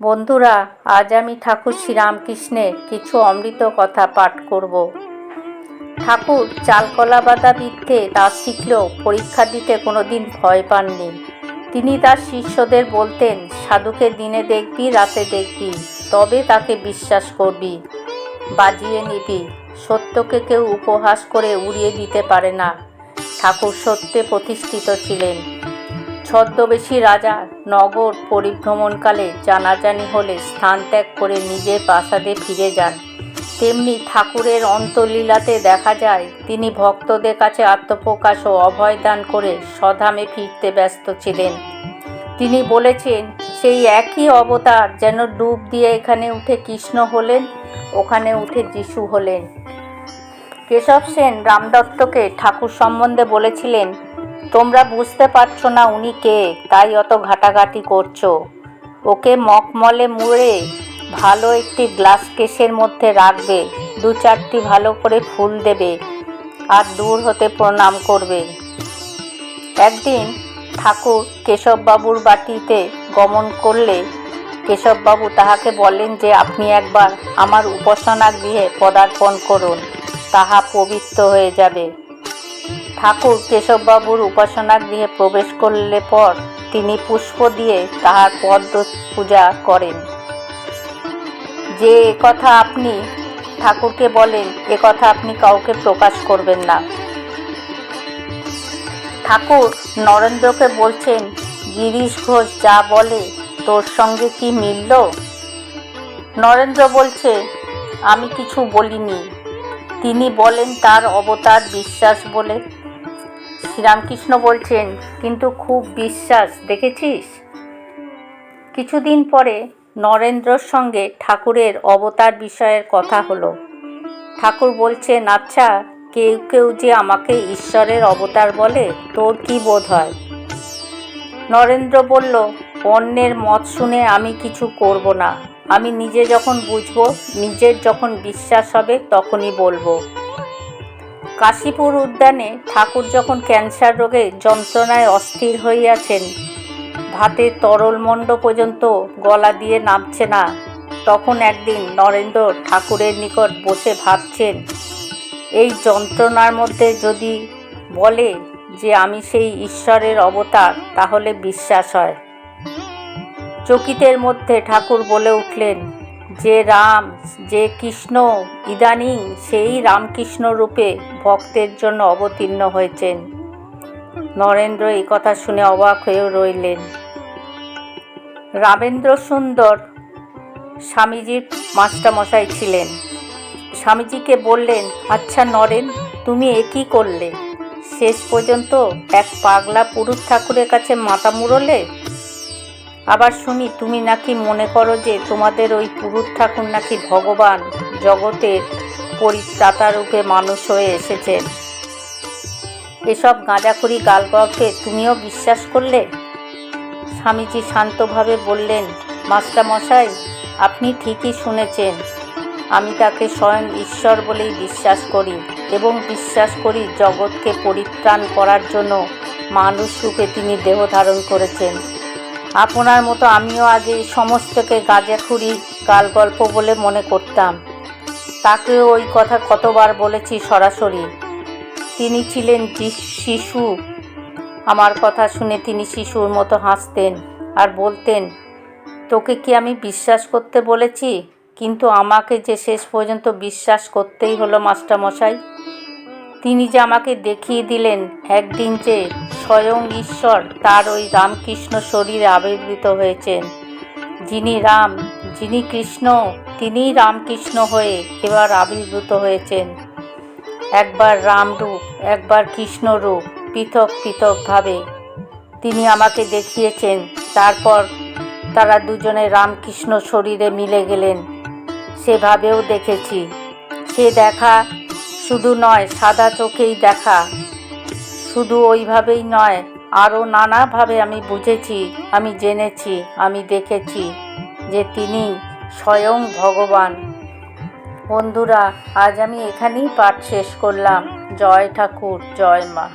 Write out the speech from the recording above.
বন্ধুরা, আজ আমি ঠাকুর শ্রীরামকৃষ্ণের কিছু অমৃত কথা পাঠ করব। ঠাকুর, চালকলা বাদা বিদ্যে তা শিখলেও পরীক্ষা দিতে কোনোদিন ভয় পাননি। তিনি তার শিষ্যদের বলতেন, সাধুকে দিনে দেখবি, রাতে দেখবি, তবে তাকে বিশ্বাস করবি। বাজিয়ে নিবি। সত্যকে কেউ উপহাস করে উড়িয়ে দিতে পারে না। ঠাকুর সত্যে প্রতিষ্ঠিত ছিলেন। ছদ্মবেশী রাজা নগর পরিভ্রমণকালে জানাজানি হলে স্থান ত্যাগ করে নিজের প্রাসাদে ফিরে যান। তেমনি ঠাকুরের অন্তলীলাতে দেখা যায়, তিনি ভক্তদের কাছে আত্মপ্রকাশ ও অভয় দান করে স্বধামে ফিরতে ব্যস্ত ছিলেন। তিনি বলেছেন, সেই একই অবতার যেন ডুব দিয়ে এখানে উঠে কৃষ্ণ হলেন, ওখানে উঠে যিশু হলেন। কেশব সেন রামদত্তকে ঠাকুর সম্বন্ধে বলেছিলেন তোমরা বুঝতে পারছ না উনি কে, তাই অত ঘাটাঘাটি করছ। ওকে মকমলে মুড়ে ভালো একটি গ্লাস কেসের মধ্যে রাখবে, দু চারটি ভালো করে ফুল দেবে আর দূর হতে প্রণাম করবে। একদিন ঠাকুর কেশববাবুর বাটিতে গমন করলে কেশববাবু তাহাকে বলেন যে আপনি একবার আমার উপাসনা গৃহে পদার্পণ করুন, তাহা পবিত্র হয়ে যাবে। ঠাকুর কেশববাবুর উপাসনা গৃহে প্রবেশ করলে পর তিনি পুষ্প দিয়ে তাহার পদ্ম পূজা করেন। যে কথা আপনি ঠাকুরকে বলেন, এ কথা আপনি কাউকে প্রকাশ করবেন না। ঠাকুর নরেন্দ্রকে বলছেন, গিরিশ ঘোষ যা বলে, তোর সঙ্গে কি মিলল? নরেন্দ্র বলছে, আমি কিছু বলিনি। তিনি বলেন তার অবতার বিশ্বাস বলে শ্রীরামকৃষ্ণ বলছেন, কিন্তু খুব বিশ্বাস, দেখেছিস? কিছুদিন পরে নরেন্দ্রর সঙ্গে ঠাকুরের অবতার বিষয়ের কথা হলো। ঠাকুর বলছেন আচ্ছা কেউ কেউ যে আমাকে ঈশ্বরের অবতার বলে, তোর কি বোধ হয়? নরেন্দ্র বলল, অন্যের মত শুনে আমি কিছু করব না। আমি নিজে যখন বুঝব, নিজের যখন বিশ্বাস হবে, তখনই বলব। কাশীপুর উদ্যানে ঠাকুর যখন ক্যান্সার রোগে যন্ত্রণায় অস্থির হইয়াছেন ভাতের তরল মণ্ড পর্যন্ত গলা দিয়ে নামছে না, তখন একদিন নরেন্দ্র ঠাকুরের নিকট বসে ভাবছেন, এই যন্ত্রণার মধ্যে যদি বলে যে আমি সেই ঈশ্বরের অবতার, তাহলে বিশ্বাস হয়। চকিতের মধ্যে ঠাকুর বলে উঠলেন যে রাম, যে কৃষ্ণ, ইদানিং সেই রামকৃষ্ণ রূপে ভক্তের জন্য অবতীর্ণ হয়েছেন। নরেন্দ্র এই কথা শুনে অবাক হয়ে রইলেন। রামেন্দ্র সুন্দর স্বামীজির মাস্টারমশাই ছিলেন। স্বামীজিকে বললেন আচ্ছা নরেন, তুমি এ কী করলে? শেষ পর্যন্ত এক পাগলা পুরুষ ঠাকুরের কাছে মাথা মুড়লে আবার শুনি তুমি নাকি মনে করো যে তোমাদের ওই পুরুষ ঠাকুর নাকি ভগবান? জগতের পরিত্রাতা রূপে মানুষ হয়ে এসেছেন। এসব গাঁজাখুরি গালগল্পে তুমিও বিশ্বাস করলে? স্বামীজি শান্তভাবে বললেন, মাস্টারমশাই, আপনি ঠিকই শুনেছেন। আমি তাকে স্বয়ং ঈশ্বর বলেই বিশ্বাস করি এবং বিশ্বাস করি জগৎকে পরিত্রাণ করার জন্য মানুষ রূপে তিনি দেহ ধারণ করেছেন। আপনার মতো আমিও আগে সমস্তকে গাঁজাখুরি গাল গল্প বলে মনে করতাম। তাকেও ওই কথা কতবার বলেছি সরাসরি। তিনি ছিলেন শিশু। আমার কথা শুনে তিনি শিশুর মতো হাসতেন আর বলতেন, তোকে কি আমি বিশ্বাস করতে বলেছি? কিন্তু আমাকে যে শেষ পর্যন্ত বিশ্বাস করতেই হলো মাস্টারমশাই। তিনি যে আমাকে দেখিয়ে দিলেন একদিন যে স্বয়ং ঈশ্বর তার ওই রামকৃষ্ণ শরীরে আবির্ভূত হয়েছেন। যিনি রাম, যিনি কৃষ্ণ, তিনিই রামকৃষ্ণ হয়ে এবার আবির্ভূত হয়েছেন। একবার রামরূপ, একবার কৃষ্ণরূপ, পৃথক, পৃথকভাবে তিনি আমাকে দেখিয়েছেন। তারপর তারা দুজনে রামকৃষ্ণ শরীরে মিলে গেলেন। সেভাবেও দেখেছি। সে দেখা শুধু নয়, সাদা চোখেই দেখা। শুধু ওইভাবেই নয়, আরও নানাভাবে আমি বুঝেছি, আমি জেনেছি, আমি দেখেছি যে তিনি স্বয়ং ভগবান। বন্ধুরা, আজ আমি এখানেই পাঠ শেষ করলাম। জয় ঠাকুর, জয় মা।